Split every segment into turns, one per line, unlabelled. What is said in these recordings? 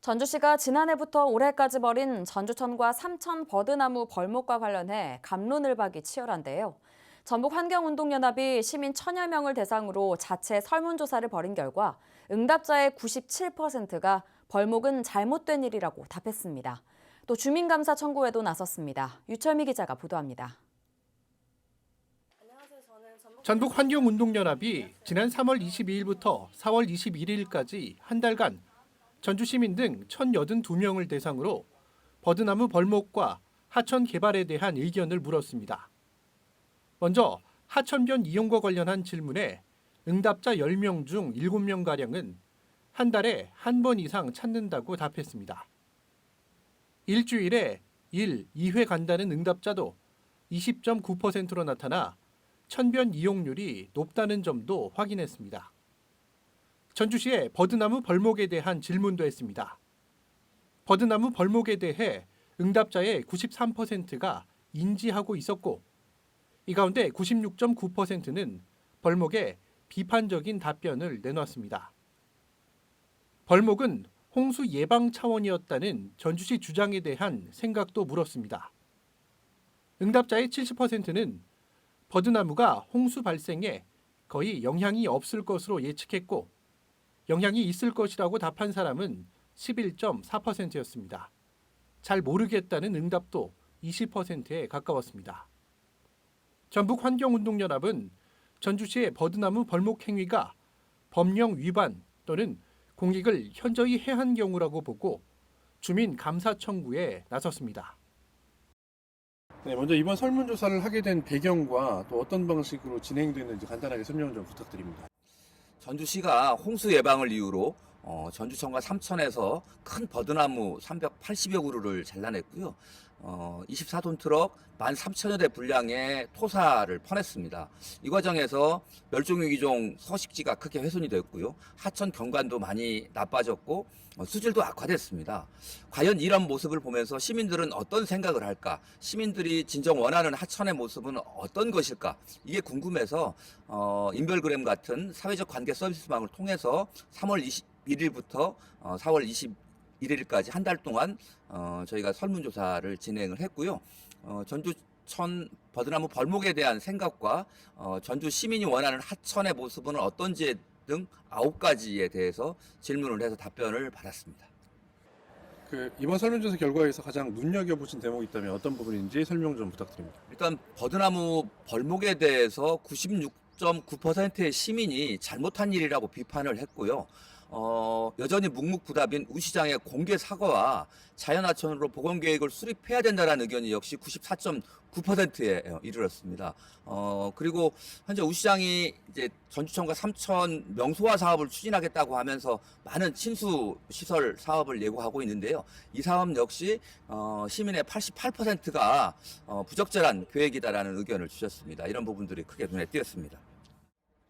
전주시가 지난해부터 올해까지 벌인 전주천과 삼천 버드나무 벌목과 관련해 감론을박이 치열한데요. 전북 환경운동연합이 시민 천여 명을 대상으로 자체 설문조사를 벌인 결과 응답자의 97%가 벌목은 잘못된 일이라고 답했습니다. 또 주민감사 청구에도 나섰습니다. 유철미 기자가 보도합니다.
전북 환경운동연합이 지난 3월 22일부터 4월 21일까지 한 달간 전주 시민 등 1,082명을 대상으로 버드나무 벌목과 하천 개발에 대한 의견을 물었습니다. 먼저 하천변 이용과 관련한 질문에 응답자 10명 중 7명가량은 한 달에 한 번 이상 찾는다고 답했습니다. 일주일에 1, 2회 간다는 응답자도 20.9%로 나타나 천변 이용률이 높다는 점도 확인했습니다. 전주시의 버드나무 벌목에 대한 질문도 했습니다. 버드나무 벌목에 대해 응답자의 93%가 인지하고 있었고 이 가운데 96.9%는 벌목에 비판적인 답변을 내놨습니다. 벌목은 홍수 예방 차원이었다는 전주시 주장에 대한 생각도 물었습니다. 응답자의 70%는 버드나무가 홍수 발생에 거의 영향이 없을 것으로 예측했고 영향이 있을 것이라고 답한 사람은 11.4%였습니다. 잘 모르겠다는 응답도 20%에 가까웠습니다. 전북 환경운동연합은 전주시의 버드나무 벌목 행위가 법령 위반 또는 공익을 현저히 해한 경우라고 보고 주민 감사 청구에 나섰습니다.
네, 먼저 이번 설문조사를 하게 된 배경과 또 어떤 방식으로 진행되는지 간단하게 설명 좀 부탁드립니다.
전주시가 홍수 예방을 이유로 어, 전주천과 삼천에서 큰 버드나무 380여 그루를 잘라냈고요. 어, 24톤 트럭 13,000여 대 분량의 토사를 퍼냈습니다. 이 과정에서 멸종위기종 서식지가 크게 훼손이 됐고요. 하천 경관도 많이 나빠졌고 어, 수질도 악화됐습니다. 과연 이런 모습을 보면서 시민들은 어떤 생각을 할까? 시민들이 진정 원하는 하천의 모습은 어떤 것일까? 이게 궁금해서 어, 인별그램 같은 사회적 관계 서비스망을 통해서 3월 21일부터 어, 4월 21일까지 한 달 동안 어, 저희가 설문조사를 진행을 했고요. 어, 전주 천 버드나무 벌목에 대한 생각과 어, 전주 시민이 원하는 하천의 모습은 어떤지 등 아홉 가지에 대해서 질문을 해서 답변을 받았습니다.
그 이번 설문조사 결과에서 가장 눈여겨보신 대목이 있다면 어떤 부분인지 설명 좀 부탁드립니다.
일단 버드나무 벌목에 대해서 96.9%의 시민이 잘못한 일이라고 비판을 했고요. 어, 여전히 묵묵부답인 우 시장의 공개 사과와 자연하천으로 보건계획을 수립해야 된다는 의견이 역시 94.9%에 이르렀습니다. 어, 그리고 현재 우 시장이 이제 전주천과 삼천 명소화 사업을 추진하겠다고 하면서 많은 친수 시설 사업을 예고하고 있는데요. 이 사업 역시 어, 시민의 88%가 어, 부적절한 계획이다라는 의견을 주셨습니다. 이런 부분들이 크게 눈에 띄었습니다.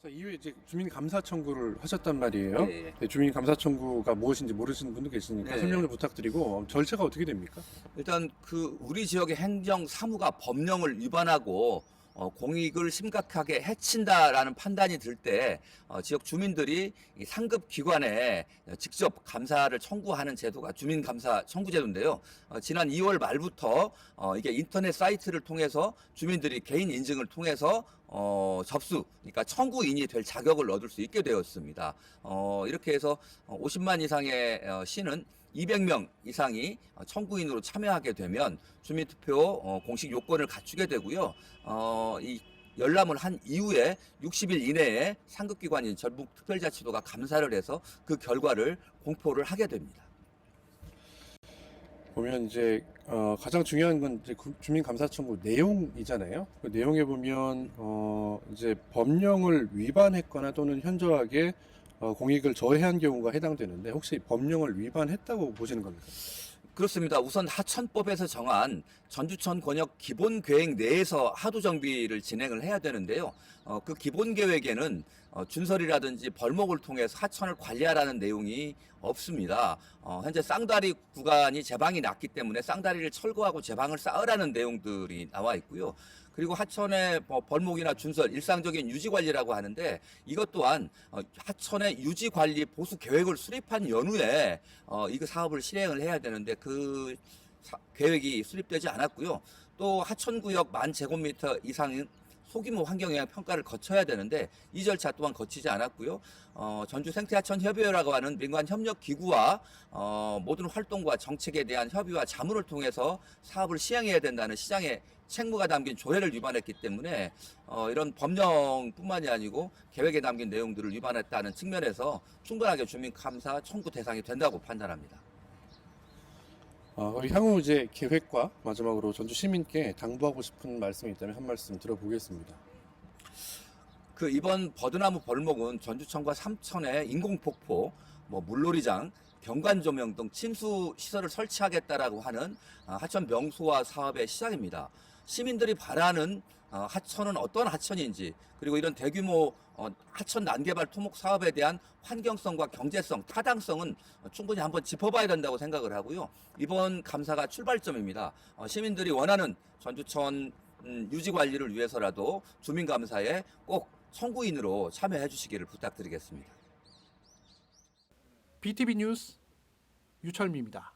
자, 이후에 이제 주민 감사 청구를 하셨단 말이에요.
네.
네, 주민 감사 청구가 무엇인지 모르시는 분도 계시니까
네.
설명 좀 부탁드리고 절차가 어떻게 됩니까?
일단 그 우리 지역의 행정 사무가 법령을 위반하고 어, 공익을 심각하게 해친다라는 판단이 들 때 어, 지역 주민들이 이 상급 기관에 직접 감사를 청구하는 제도가 주민 감사 청구 제도인데요. 어, 지난 2월 말부터 어, 이게 인터넷 사이트를 통해서 주민들이 개인 인증을 통해서 어, 접수, 그러니까 청구인이 될 자격을 얻을 수 있게 되었습니다. 어, 이렇게 해서 어, 50만 이상의 어, 시는 200명 이상이 어, 청구인으로 참여하게 되면 주민투표 어, 공식 요건을 갖추게 되고요. 어, 이 열람을 한 이후에 60일 이내에 상급기관인 전북특별자치도가 감사를 해서 그 결과를 공포를 하게 됩니다.
보면 이제 어, 가장 중요한 건 이제 구- 주민 감사 청구 내용이잖아요. 그 내용에 보면 어, 이제 법령을 위반했거나 또는 현저하게 어, 공익을 저해한 경우가 해당되는데 혹시 법령을 위반했다고 보시는 겁니까?
그렇습니다. 우선 하천법에서 정한 전주천 권역 기본 계획 내에서 하도 정비를 진행을 해야 되는데요. 어, 그 기본 계획에는 어, 준설이라든지 벌목을 통해서 하천을 관리하라는 내용이 없습니다. 어, 현재 쌍다리 구간이 제방이 났기 때문에 쌍다리를 철거하고 제방을 쌓으라는 내용들이 나와 있고요. 그리고 하천의 뭐 벌목이나 준설 일상적인 유지 관리라고 하는데 이것 또한 어, 하천의 유지 관리 보수 계획을 수립한 연후에 어, 이거 사업을 실행을 해야 되는데 그 사- 계획이 수립되지 않았고요. 또 하천구역 만 제곱미터 이상인 소규모 환경영향 평가를 거쳐야 되는데 이 절차 또한 거치지 않았고요. 어, 전주 생태하천 협의회라고 하는 민관 협력 기구와 어, 모든 활동과 정책에 대한 협의와 자문을 통해서 사업을 시행해야 된다는 시장의 책무가 담긴 조례를 위반했기 때문에 어, 이런 법령뿐만이 아니고 계획에 담긴 내용들을 위반했다는 측면에서 충분하게 주민 감사 청구 대상이 된다고 판단합니다.
어, 우리 향후 이제 계획과 마지막으로 전주 시민께 당부하고 싶은 말씀이 있다면 한 말씀 들어보겠습니다.
그 이번 버드나무 벌목은 전주천과 삼천에 인공폭포, 뭐 물놀이장, 경관 조명 등 침수 시설을 설치하겠다라고 하는 아, 하천 명소화 사업의 시작입니다. 시민들이 바라는 어, 하천은 어떤 하천인지 그리고 이런 대규모 어, 하천 난개발 토목 사업에 대한 환경성과 경제성, 타당성은 충분히 한번 짚어봐야 된다고 생각을 하고요. 이번 감사가 출발점입니다. 어, 시민들이 원하는 전주천 음, 유지 관리를 위해서라도 주민 감사에 꼭 청구인으로 참여해 주시기를 부탁드리겠습니다.
BTV 뉴스 유철미입니다.